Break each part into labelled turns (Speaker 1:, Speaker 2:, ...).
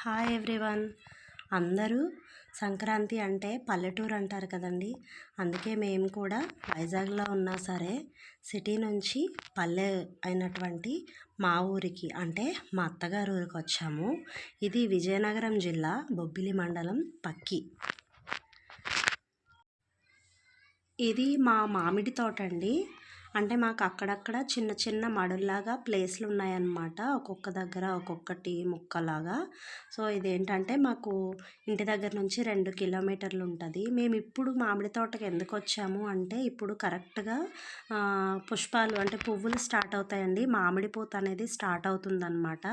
Speaker 1: Hi everyone. అందరూ సంక్రాంతి అంటే పల్లెటూరు అంటారు కదండి. అందుకే మేము కూడా వైజాగ్లో ఉన్నా సరే సిటీ నుంచి పల్లె అయినటువంటి మా ఊరికి అంటే మా అత్తగారు ఊరికి వచ్చాము. ఇది విజయనగరం జిల్లా బొబ్బిలి మండలం పక్కి. ఇది మా మామిడి తోట అండి అంటే మాకు అక్కడక్కడ చిన్న చిన్న మడుల్లాగా ప్లేస్లు ఉన్నాయన్నమాట ఒక్కొక్క దగ్గర ఒక్కొక్కటి ముక్కలాగా. సో ఇదేంటంటే మాకు ఇంటి దగ్గర నుంచి రెండు కిలోమీటర్లు ఉంటుంది మేము ఇప్పుడు మామిడి తోటకి ఎందుకు వచ్చాము అంటే ఇప్పుడు కరెక్ట్గా పుష్పాలు అంటే పువ్వులు స్టార్ట్ అవుతాయండి. మామిడి పూత అనేది స్టార్ట్ అవుతుందన్నమాట.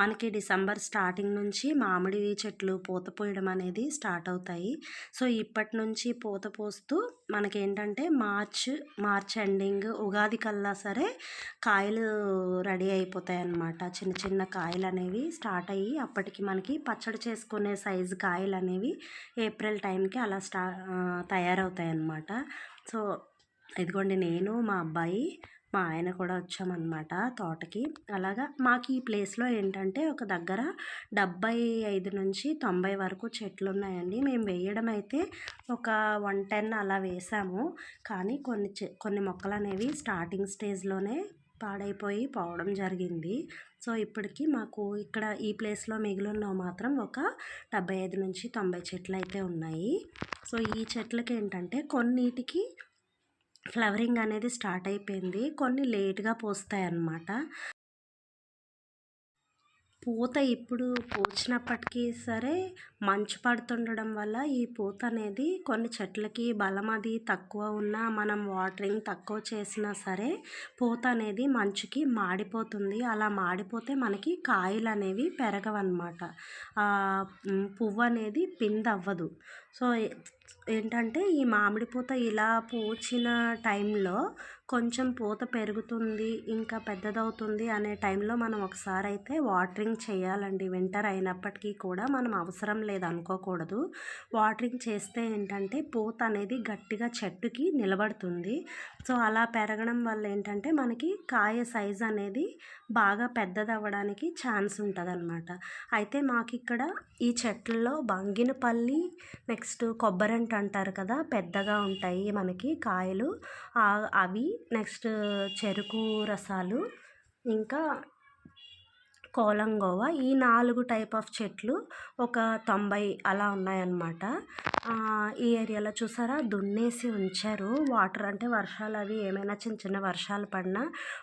Speaker 1: మనకి డిసెంబర్ స్టార్టింగ్ నుంచి మామిడి చెట్లు పూత పోయడం అనేది స్టార్ట్ అవుతాయి. సో ఇప్పటి నుంచి పూత పోస్తూ మనకేంటంటే మార్చ్ మార్చ్ ఎండింగ్ ఉగాది కల్లా సరే కాయలు రెడీ అయిపోతాయి అన్నమాట చిన్న చిన్న కాయలు అనేవి స్టార్ట్ అయ్యి అప్పటికి మనకి పచ్చడి చేసుకునే సైజు కాయలు అనేవి ఏప్రిల్ టైంకి అలా స్టా తయారవుతాయి అన్నమాట సో ఇదిగోండి నేను మా అబ్బాయి మా ఆయన కూడా వచ్చామన్నమాట తోటకి. అలాగా మాకు ఈ ప్లేస్లో ఏంటంటే ఒక దగ్గర డెబ్బై ఐదు నుంచి తొంభై వరకు చెట్లు ఉన్నాయండి మేము వేయడం అయితే ఒక వన్ టెన్ అలా వేసాము. కానీ కొన్ని కొన్ని మొక్కలు అనేవి స్టార్టింగ్ స్టేజ్లోనే పాడైపోయి పోవడం జరిగింది. సో ఇప్పటికి మాకు ఇక్కడ ఈ ప్లేస్లో మిగిలిన మాత్రం ఒక డెబ్బై ఐదు నుంచి తొంభై చెట్లు అయితే ఉన్నాయి. సో ఈ చెట్లకి ఏంటంటే కొన్నిటికి ఫ్లవరింగ్ అనేది స్టార్ట్ అయిపోయింది. కొన్ని లేట్గా పూస్తాయి అన్నమాట పూత ఇప్పుడు పూచినప్పటికీ సరే మంచు పడుతుండడం వల్ల ఈ పూత అనేది కొన్ని చెట్లకి బలం అది తక్కువ ఉన్నా మనం వాటరింగ్ తక్కువ చేసినా సరే పూత అనేది మంచుకి మాడిపోతుంది. అలా మాడిపోతే మనకి కాయలు అనేవి పెరగవన్నమాట. పువ్వు అనేది పిందవ్వదు సో ఏంటంటే ఈ మామిడి పూత ఇలా పూచిన టైంలో కొంచెం పూత పెరుగుతుంది ఇంకా పెద్దదవుతుంది అనే టైంలో మనం ఒకసారి అయితే వాటరింగ్ చేయాలండి. వింటర్ అయినప్పటికీ కూడా మనం అవసరం లేదు అనుకోకూడదు. వాటరింగ్ చేస్తే ఏంటంటే పూత అనేది గట్టిగా చెట్టుకి నిలబడుతుంది. సో అలా పెరగడం వల్ల ఏంటంటే మనకి కాయ సైజ్ అనేది బాగా పెద్దదవ్వడానికి ఛాన్స్ ఉంటుందన్నమాట. అయితే మాకు ఇక్కడ ఈ చెట్లలో బంగినపల్లి నెక్స్ట్ కొబ్బరంట అంటారు కదా పెద్దగా ఉంటాయి మనకి కాయలు. అవి నెక్స్ట్ చెరుకు రసాలు ఇంకా కోలంగోవ ఈ నాలుగు టైప్ ఆఫ్ చెట్లు ఒక తొంభై అలా ఉన్నాయన్నమాట. ఈ ఏరియాలో చూసారా? దున్నేసి ఉంచారు. వాటర్ అంటే వర్షాలు అవి ఏమైనా చిన్న చిన్న వర్షాలు పడినా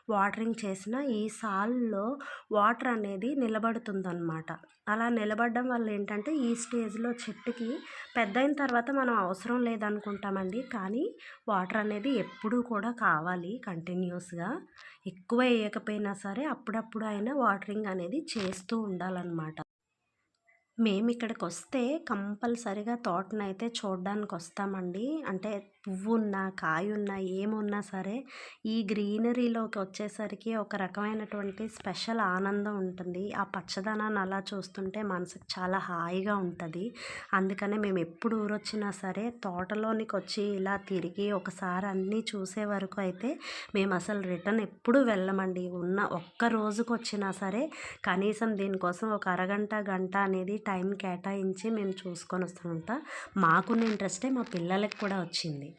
Speaker 1: వాటరింగ్ చేసిన ఈ సాల్లో వాటర్ అనేది నిలబడుతుందన్నమాట. అలా నిలబడడం వల్ల ఏంటంటే ఈ స్టేజ్లో చెట్టుకి పెద్ద అయిన తర్వాత మనం అవసరం లేదనుకుంటామండి. కానీ వాటర్ అనేది ఎప్పుడూ కూడా కావాలి కంటిన్యూస్గా. ఎక్కువ వేయకపోయినా సరే అప్పుడప్పుడు అయినా వాటరింగ్ అనేది అనేది చేస్తూ ఉండాలన్నమాట. మేము ఇక్కడికి వస్తే కంపల్సరిగా తోటనైతే చూడడానికి వస్తామండి అంటే పువ్వున్నా కాయున్నా కాయ ఉన్నా ఏమున్నా సరే ఈ గ్రీనరీలోకి వచ్చేసరికి ఒక రకమైనటువంటి స్పెషల్ ఆనందం ఉంటుంది. ఆ పచ్చదనాన్ని అలా చూస్తుంటే మనసుకు చాలా హాయిగా ఉంటుంది. అందుకనే మేము ఎప్పుడు ఊరొచ్చినా సరే తోటలోనికి వచ్చి ఇలా తిరిగి ఒకసారి అన్నీ చూసే వరకు అయితే మేము అసలు రిటర్న్ ఎప్పుడు వెళ్ళమండి. ఉన్న ఒక్క రోజుకు వచ్చినా సరే కనీసం దీనికోసం ఒక అరగంట గంట అనేది టైం కేటాయించి మేము చూసుకొని వస్తుంటా మాకున్న ఇంట్రెస్టే మా పిల్లలకి కూడా వచ్చింది.